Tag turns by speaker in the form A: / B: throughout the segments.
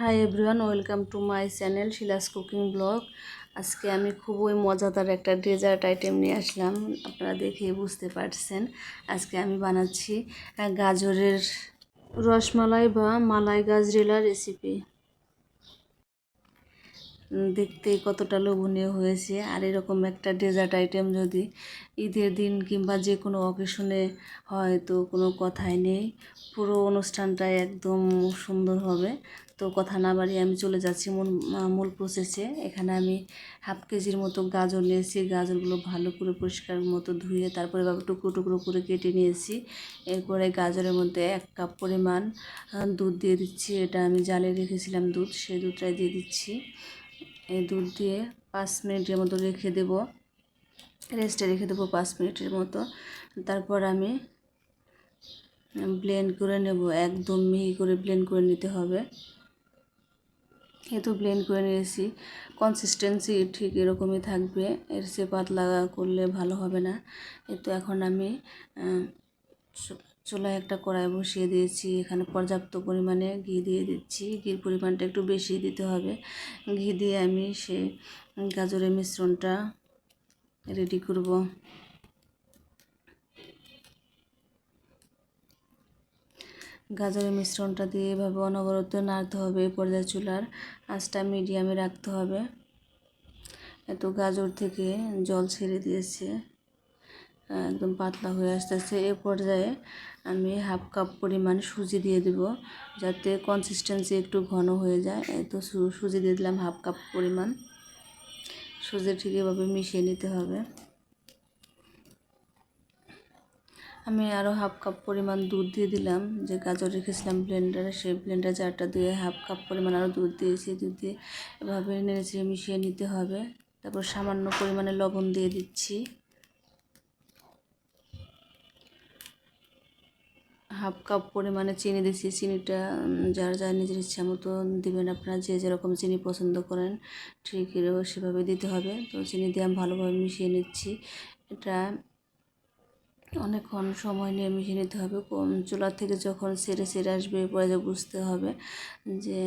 A: Hi everyone welcome to my channel Shila's cooking vlog আজকে আমি খুবই মজাদার একটা ডেজার্ট আইটেম নিয়ে আসলাম। আপনারা দেখে বুঝতে পারছেন। আজকে আমি বানাচ্ছি গাজরের রসমালাই বা মালাই গাজরেলা রেসিপি দেখতে কতটা লোভনীয় হয়েছে। আর এরকম একটা ডেজার্ট আইটেম যদি ঈদের দিন কিংবা যে কোনো অকেশনে হয়, তো কোনো কথাই নেই। পুরো অনুষ্ঠানটাই একদম সুন্দর হবে। তো কথা না বাড়িয়ে আমি চলে যাচ্ছি মূল মূল প্রসেসে এখানে আমি হাফ কেজির মতো গাজর নিয়েছি, গাজরগুলো ভালো করে পরিষ্কার মতো ধুয়ে তারপরে টুকরো টুকরো করে কেটে নিয়েছি। এরপরে গাজরের মধ্যে এক কাপ পরিমাণ দুধ দিয়ে দিচ্ছি। এটা আমি জালে রেখেছিলাম দুধ সেই দুধটাই দিয়ে দিচ্ছি। এই দুধ দিয়ে পাঁচ মিনিটের মতো রেখে দেব। রেস্টে রেখে দেবো পাঁচ মিনিটের মতো। তারপর আমি ব্লেন্ড করে নেব, একদম মিহি করে ব্লেন্ড করে নিতে হবে। এতো ব্লেন্ড করে নিয়েছি কনসিস্টেন্সি ঠিক এরকমই থাকবে। এর সে পাতলা করলে ভালো হবে না। এতো এখন আমি আহ, চু- চুলায় একটা কড়াই বসিয়ে দিয়েছি। এখানে পর্যাপ্ত পরিমাণে ঘি দিয়ে দিচ্ছি। ঘির পরিমাণটা একটু বেশি দিতে হবে। ঘি দিয়ে আমি সেই গাজরের মিশ্রণটা রেডি করব। গাজরের মিশ্রণটা দিয়ে এভাবে অনবরত নাড়তে হবে পর্যায়ে চুলার আঁচটা মিডিয়ামে রাখতে হবে। এত গাজর থেকে জল ছেড়ে দিয়েছে, একদম পাতলা হয়ে আসতে আসতেছে। এ পর্যায়ে আমি হাফ কাপ পরিমাণ সুজি দিয়ে দেব যাতে কনসিস্টেন্সি একটু ঘন হয়ে যায়। তো সুজি দিয়ে দিলাম হাফ কাপ পরিমাণ। সুজি ঠিক এভাবে মিশিয়ে নিতে হবে। আমি আরও হাফ কাপ পরিমাণ দুধ দিয়ে দিলাম। যে গাজর রেখেছিলাম ব্লেন্ডারে সেই ব্লেন্ডার জারটা দিয়ে হাফ কাপ পরিমাণ আরও দুধ দিয়েছি। দুধ দিয়ে এভাবে নেড়েচেড়ে মিশিয়ে নিতে হবে। তারপর সামান্য পরিমাণে লবণ দিয়ে দিচ্ছি। হাফ কাপ পরিমাণে চিনি দিচ্ছি চিনিটা যার যার নিজের ইচ্ছা মতো দেবেন আপনারা, যে যেরকম চিনি পছন্দ করেন, ঠিক সেভাবে দিতে হবে। তো চিনি দিয়ে আমি ভালোভাবে মিশিয়ে নিচ্ছি। এটা অনেকক্ষণ সময় নিয়ে মিশিয়ে নিতে হবে। চুলা থেকে যখন সেরে সেরে আসবে, পরে যে বুঝতে হবে যে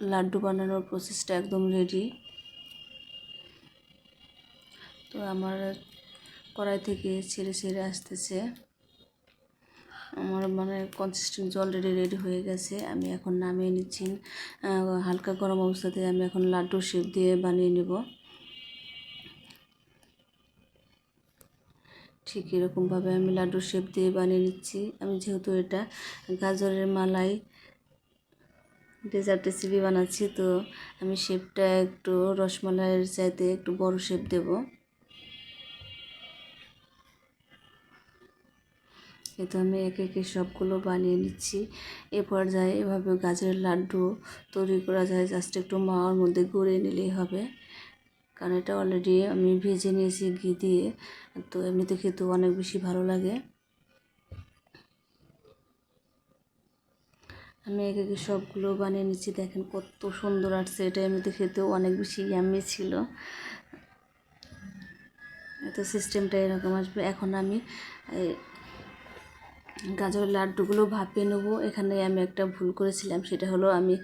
A: লাড্ডু বানানোর প্রসেসটা একদম রেডি তো আমার কড়াই থেকে ছেড়ে ছেড়ে আসতেছে। আমার মানে কনসিস্টেন্ট অলরেডি রেডি হয়ে গেছে। আমি এখন নামিয়ে নিচ্ছি। হালকা গরম অবস্থাতে আমি এখন লাড্ডু শেপ দিয়ে বানিয়ে নেব। ঠিক এরকমভাবে আমি লাড্ডু শেপ দিয়ে বানিয়ে নিচ্ছি। আমি যেহেতু এটা গাজরের মালাই ডেজার্ট রেসিপি বানাচ্ছি, তো আমি শেপটা একটু রসমালাইয়ের চাইতে একটু বড় শেপ দেব। কিন্তু আমি একে একে সবগুলো বানিয়ে নিচ্ছি। এ পর্যায়ে এভাবে গাজরের লাড্ডু তৈরি করা যায়। জাস্ট একটু মাওয়ার মধ্যে গড়িয়ে নিলেই হবে। কারণ এটা অলরেডি আমি ভেজে নিয়েছি ঘি দিয়ে, তো এমনিতে খেতেও অনেক বেশি ভালো লাগে। আমি এক একে সবগুলো বানিয়ে নিচ্ছি, দেখেন কত সুন্দর আসছে। এটা এমনিতে খেতেও অনেক বেশি ইয়াম্মি ছিল। তো সিস্টেমটা এরকম আসবে। এখন আমি গাজরের লাড্ডুগুলো ভাপিয়ে নেব। এখানে আমি একটা ভুল করেছিলাম, সেটা হলো আমি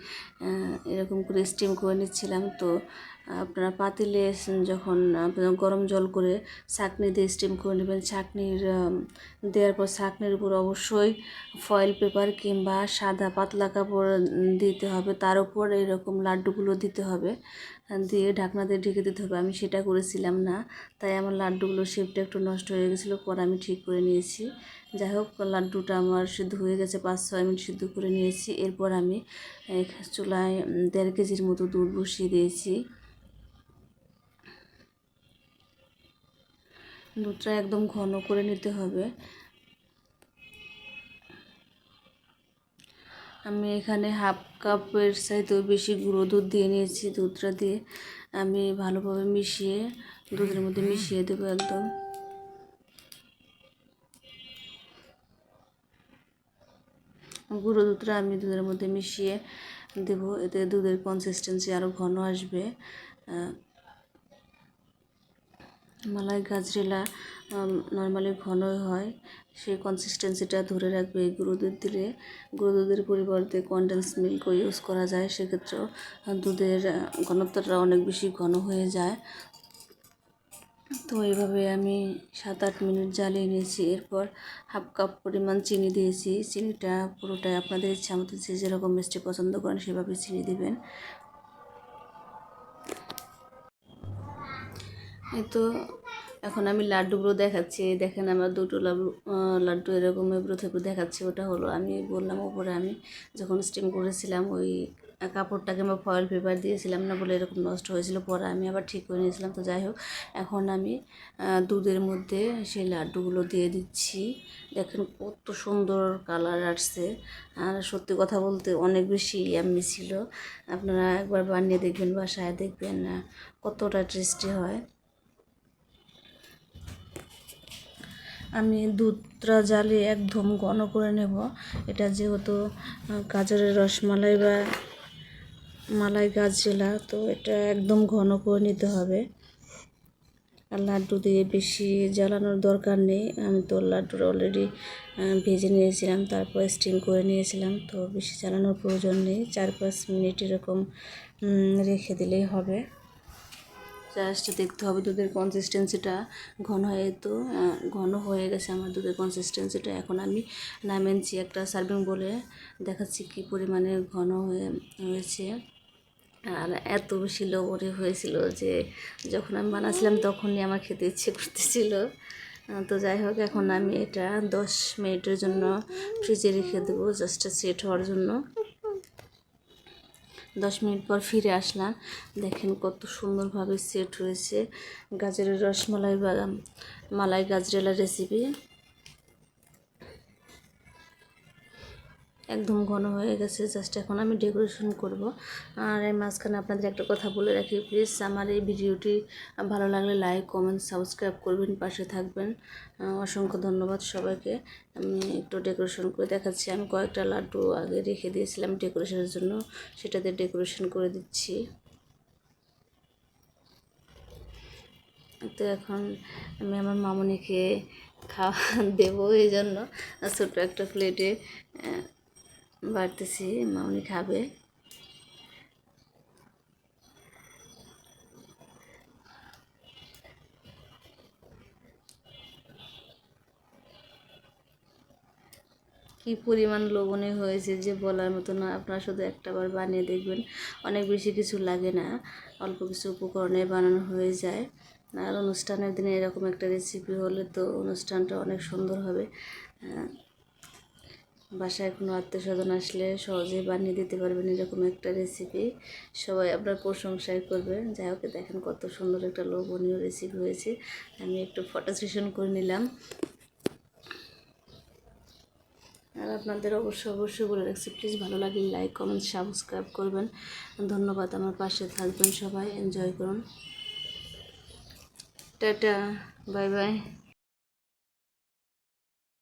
A: এরকম করে স্টিম করে নিচ্ছিলাম। তো আপনারা পাতিলে যখন গরম জল করে ছাঁকনি দিয়ে স্টিম করে নেবেন ছাঁকনির দেওয়ার পর ছাঁকনির উপর অবশ্যই ফয়েল পেপার কিংবা সাদা পাতলা কাপড় দিতে হবে। তার উপর এরকম লাড্ডুগুলো দিতে হবে। দিয়ে ঢাকনা দিয়ে ঢেকে দিতে হবে। আমি সেটা করেছিলাম না। তাই আমার লাড্ডুগুলো শেপটা একটু নষ্ট হয়ে গেছিল। পর আমি ঠিক করে নিয়েছি। যাই হোক, লাড্ডুটা আমার সিদ্ধ হয়ে গেছে। পাঁচ, ছয় মিনিট সিদ্ধ করে নিয়েছি। এরপর আমি চুলায় দেড় কেজির মতো দুধ বসিয়ে দিয়েছি। দুধটা একদম ঘন করে নিতে হবে। আমি এখানে হাফ কাপের চাইতেও বেশি গুঁড়ো দুধ দিয়ে নিয়েছি, দুধটা দিয়ে আমি ভালোভাবে মিশিয়ে, দুধের মধ্যে মিশিয়ে দেবো একদম। গুঁড়ো দুধটা আমি দুধের মধ্যে মিশিয়ে দেবো, এতে দুধের কনসিস্টেন্সি আরও ঘন আসবে। মালাই গাজরেলা নর্মালি ঘনই হয়। সেই কনসিস্টেন্সিটা ধরে রাখবে গুঁড়ো দুধ দিলে। গুঁড়ো দুধের পরিবর্তে কনডেন্স মিল্কও ইউজ করা যায়। সেক্ষেত্রেও দুধের ঘনত্বটা অনেক বেশি ঘন হয়ে যায়। তো এইভাবে আমি সাত আট মিনিট জ্বালিয়ে নিয়েছি। এরপর হাফ কাপ পরিমাণ চিনি দিয়েছি। চিনিটা পুরোটাই আপনাদের ইচ্ছা মতো যে যেরকম মিষ্টি পছন্দ করেন সেভাবে চিনি দিবেন। তো এখন আমি লাড্ডুগুলো দেখাচ্ছি। দেখেন আমার দুটো লাড্ডু এরকম থেবড়ো দেখাচ্ছে, ওটা হলো। আমি বললাম, ওপরে আমি যখন স্টিম করেছিলাম, ওই কাপড়টাকে আমরা ফয়েল পেপার দিয়েছিলাম না বলে এরকম নষ্ট হয়েছিল, পরে আমি আবার ঠিক করে নিয়েছিলাম। তো যাই হোক, এখন আমি দুধের মধ্যে সেই লাড্ডুগুলো দিয়ে দিচ্ছি। দেখেন কত সুন্দর কালার আসছে। আর সত্যি কথা বলতে অনেক বেশি ইয়াম্মি ছিল। আপনারা একবার বানিয়ে দেখবেন, বাসায় দেখবেন কতটা টেস্টি হয়। আমি দুধটা জ্বালিয়ে একদম ঘন করে নেব। এটা যেহেতু গাজরের রসমালাই বা মালাই গাজরেলা তো এটা একদম ঘন করে নিতে হবে। আর লাড্ডু দিয়ে বেশি জ্বালানোর দরকার নেই। আমি তো লাড্ডুটা অলরেডি ভেজে নিয়েছিলাম, তারপর স্টিম করে নিয়েছিলাম, তো বেশি জ্বালানোর প্রয়োজন নেই। চার পাঁচ মিনিট এরকম রেখে দিলেই হবে। জাস্ট দেখতে হবে দুধের কনসিস্টেন্সিটা ঘন হয়ে তো ঘন হয়ে গেছে আমার দুধের কনসিস্টেন্সিটা এখন আমি নামেনছি একটা সার্ভিং বলে দেখাচ্ছি কী পরিমাণে ঘন হয়ে, হয়েছে। আর এত বেশি লোবরে হয়েছিল যে যখন আমি বানাচ্ছিলাম তখনই আমার খেতে ইচ্ছে করতেছিল। তো যাই হোক, এখন আমি এটা দশ মিনিটের জন্য ফ্রিজে রেখে দেবো জাস্ট সেট হওয়ার জন্য। দশ মিনিট পর ফিরে আসলাম। দেখেন কত সুন্দরভাবে সেট হয়েছে। গাজরের রসমালাই বাদাম মালাই গাজরেলা রেসিপি একদম ঘন হয়ে গেছে। জাস্ট এখন আমি ডেকোরেশন করব। আর এই মাঝখানে আপনাদের একটা কথা বলে রাখি প্লিজ আমার এই ভিডিওটি ভালো লাগলে লাইক কমেন্ট সাবস্ক্রাইব করবেন, পাশে থাকবেন। অসংখ্য ধন্যবাদ সবাইকে। আমি একটু ডেকোরেশন করে দেখাচ্ছি। আমি কয়েকটা লাড্ডু আগে রেখে দিয়েছিলাম ডেকোরেশনের জন্য। সেটাতে ডেকোরেশন করে দিচ্ছি। তো এখন আমি আমার মামনিকে খাওয়া দেবো এই জন্য। ছোট্ট একটা প্লেটে বাড়তেছি মামনি খাবে। কি পরিমাণ লবণে হয়েছে যে বলার মতো না, আপনারা শুধু একটাবার বানিয়ে দেখবেন, অনেক বেশি কিছু লাগে না, অল্প কিছু উপকরণে বানানো হয়ে যায়। আর অনুষ্ঠানের দিনে এরকম একটা রেসিপি হলে তো অনুষ্ঠানটা অনেক সুন্দর হবে। বাসায় কোনো আত্মীয় স্বজন আসলে সহজেই বানিয়ে দিতে পারবেন এরকম একটা রেসিপি সবাই আপনার প্রশংসাই করবে যাই হোক, দেখেন কত সুন্দর একটা লোভনীয় রেসিপি হয়েছে। আমি একটু ফটো সেশন করে নিলাম। আর আপনাদের অবশ্যই অবশ্যই বলে রাখছি প্লিজ ভালো লাগলে লাইক কমেন্ট সাবস্ক্রাইব করবেন। ধন্যবাদ, আমার পাশে থাকবেন সবাই। এনজয় করুন। Tata bye bye